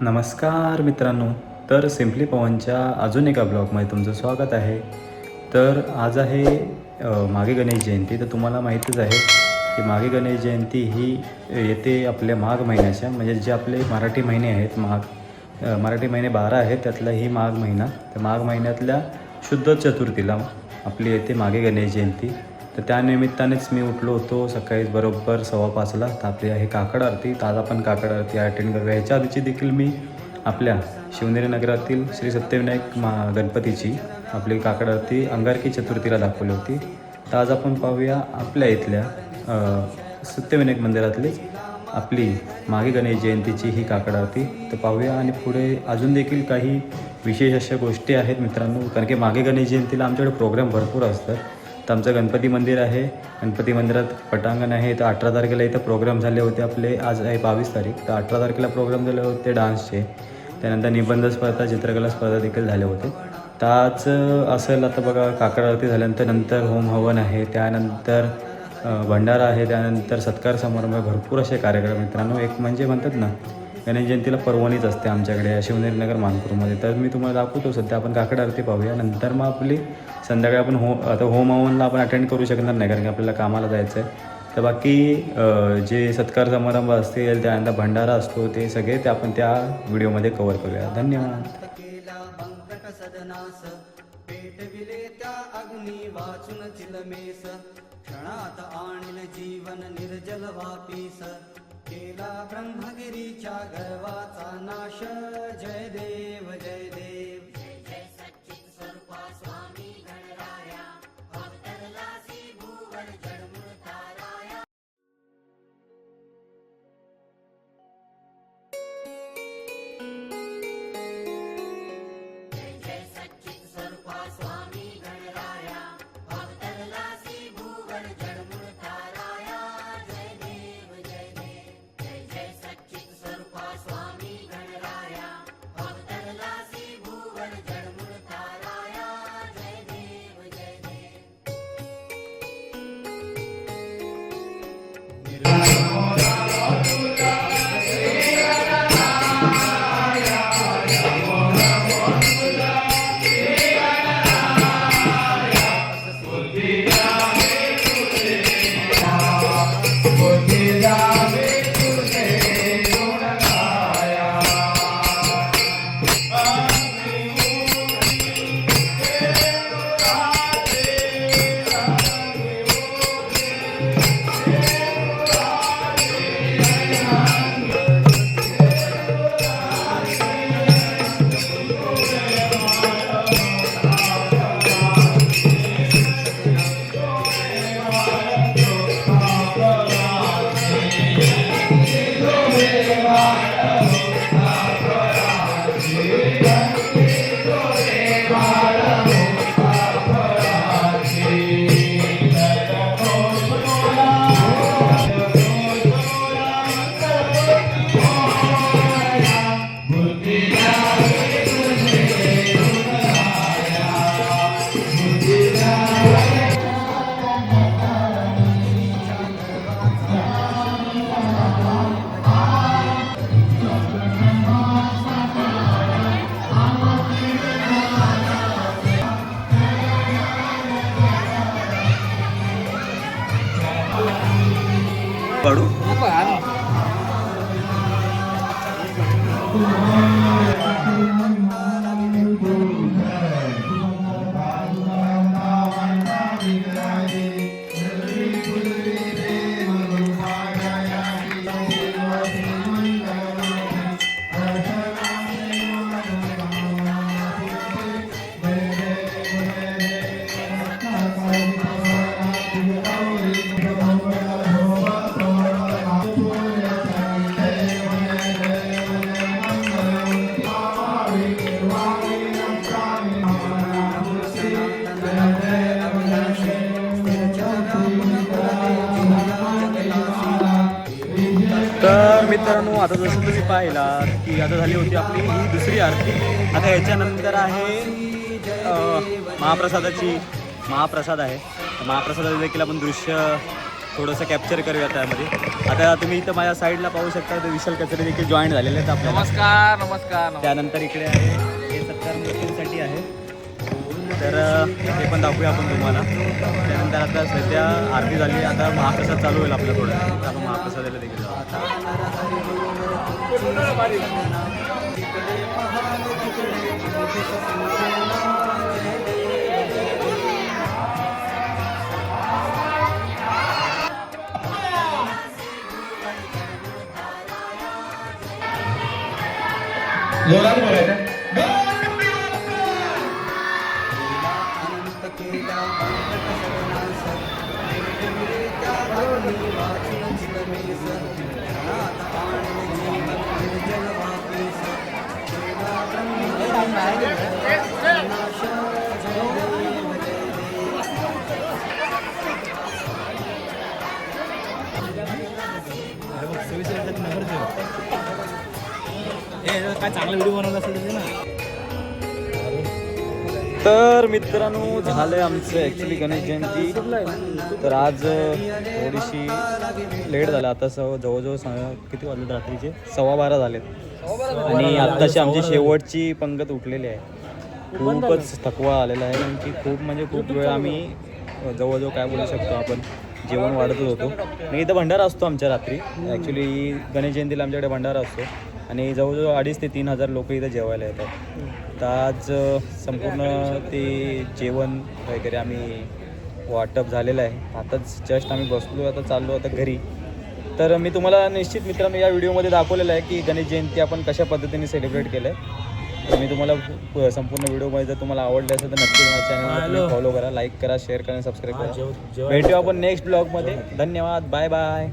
नमस्कार मित्रांनो तर सिम्पली पवनच्या अजून एका ब्लॉगमध्ये तुमचं स्वागत आहे. तर आज आहे मागे गणेश जयंती तर तुम्हाला माहीतच आहे की मागे गणेश जयंती ही येते आपल्या माघ महिन्याच्या म्हणजे जे आपले मराठी महिने आहेत माघ मराठी महिने बारा आहेत त्यातला ही माघ महिना. तर माघ महिन्यातल्या शुद्ध चतुर्थीला आपली येते मागे गणेश जयंती. तर त्या निमित्तानेच मी उठलो होतो सकाळी बरोबर सव्वा पाचला. तर आपली आहे काकड आरती. तर आज आपण काकड आरती अटेंड करूया. ह्याच्या आधीची देखील मी आपल्या शिवनेरी नगरातील श्री सत्यविनायक मा गणपतीची आपली काकड आरती अंगारकी चतुर्थीला दाखवली होती. तर आज आपण पाहूया आपल्या इथल्या सत्यविनायक मंदिरातली आपली मागे गणेश जयंतीची ही काकड आरती. तर पाहूया आणि पुढे अजून देखील काही विशेष अशा गोष्टी आहेत मित्रांनो. कारण की मागे गणेश जयंतीला आमच्याकडे प्रोग्राम भरपूर असतात. तर आमचं गणपती मंदिर आहे. गणपती मंदिरात पटांगण आहे. तर अठरा तारखेला इथं प्रोग्राम झाले होते आपले. आज आहे बावीस तारीख. तर अठरा तारखेला प्रोग्राम झाले होते डान्सचे त्यानंतर निबंध स्पर्धा चित्रकला स्पर्धा देखील झाले होते. त्याच असेल आता बघा काकड आरती झाल्यानंतर नंतर होम हवन आहे. त्यानंतर भंडारा आहे. त्यानंतर सत्कार समारंभ. भरपूर असे कार्यक्रम मित्रांनो एक म्हणजे म्हणतात ना गणेश जयंतीला परवानीच असते आमच्याकडे शिवनेरीनगर मानपूरमध्ये तर मी तुम्हाला दाखवतो सध्या आपण काकड आरती पाहूया. नंतर मग आपली संध्याकाळी आपण हो आता होम हवनला आपण अटेंड करू शकणार नाही कारण की आपल्याला कामाला जायचं आहे तर बाकी जे सत्कार समारंभ असतील त्यानंतर भंडारा असतो ते सगळे ते आपण त्या व्हिडिओमध्ये कवर करूया. धन्यवाद. केला ब्रह्मगिरीच्या गर्वाचा नाश. जय देव. પડું? आता जसं तुम्ही पाहिलात की आता झाली होती आपली ही दुसरी आरती. आता याच्यानंतर आहे महाप्रसादाची महाप्रसाद आहे. महाप्रसादाचं देखील आपण दृश्य थोडंसं कॅप्चर करूया त्यामध्ये. आता तुम्ही इथं माझ्या साईडला पाहू शकता तर विशाल कचरे देखील जॉईन झालेले आहेत नमस्कार नमस्कार नमस्कार. त्यानंतर इकडे आहे हे सत्कार मूर्तींसाठी आहे. तर ते हे पण दाखवूया आपण तुम्हाला. त्यानंतर आता सध्या आरती झाली आता महाप्रसाद चालू होईल आपल्या थोडं. तर आपण महाप्रसादाला देखील जोरात बोलायचं. काय चांगला व्हिडिओ बनवला असेल ना. तर मित्रांनो झालंय आमचं ॲक्च्युली गणेश जयंती. तर आज थोडीशी लेट झाला. आता सव जवळजवळ किती वाजले रात्रीचे? सव्वा बारा झालेत. आणि आत्ताशी आमची शेवटची पंगत उठलेली आहे. खूपच थकवा आलेला आहे कारण की खूप म्हणजे खूप वेळ आम्ही जवळजवळ काय बोलू शकतो आपण जेवण वाढतच होतो. आणि इथं भंडारा असतो आमच्या रात्री. ॲक्च्युली गणेश जयंतीला आमच्याकडे भंडारा असतो. आणि जवळजवळ अडीच ते तीन हजार लोक इथं जेवायला येतात. तर आज संपूर्ण ते जेवण वगैरे आम्ही वाटप झालेलं आहे. आताच जस्ट आम्ही बसलो आता चाललो आता घरी. तर मी तुम्हाला निश्चित मित्रांनो या व्हिडिओमध्ये दाखवलेलं आहे की गणेश जयंती आपण कशा पद्धतीने सेलिब्रेट केलं आहे तर मी तुम्हाला संपूर्ण व्हिडिओमध्ये जर तुम्हाला आवडले असेल तर नक्की माझ्या चॅनलला फॉलो करा लाईक करा शेअर करा सबस्क्राईब करा. भेटू आपण नेक्स्ट ब्लॉगमध्ये धन्यवाद. Bye bye